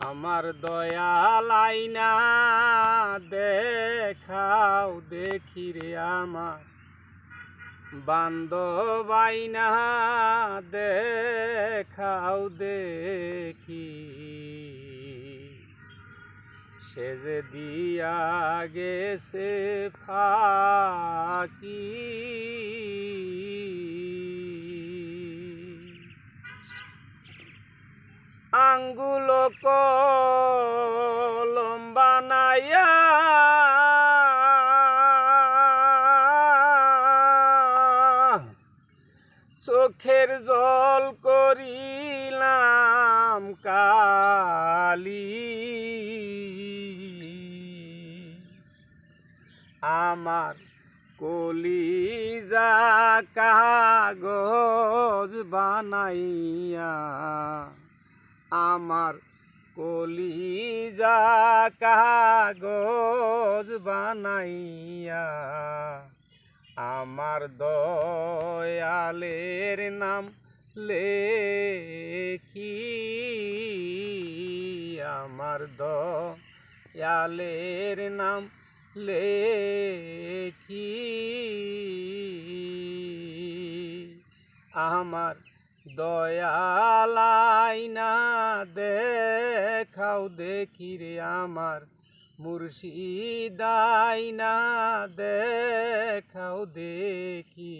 আমার দয়াল আইনা দেখাও দেখি রে আমার। বান্ধব আইনা দেখাও দেখি। সে যে দিয়া গেছে ফাঁকি আঙ্গুল কলম বানাইয়া চোখের জল করিলাম কালি। আমার কলিজা কাগজ বানাইয়া আমার কলিজা কাগজ বানাইয়া আমার দয়ালের নাম লেখি আমার দয়ালের নাম লেখি আমার দয়ালাইনা দেখাও দেখি রে আমার মুর্শিদাইনা দেখাও দেখি।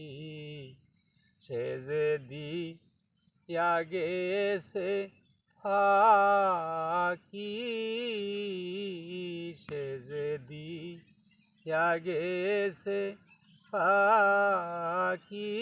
সে যে দিয়া গেছে ফাঁকি, সে যে দিয়া গেছে ফাঁকি।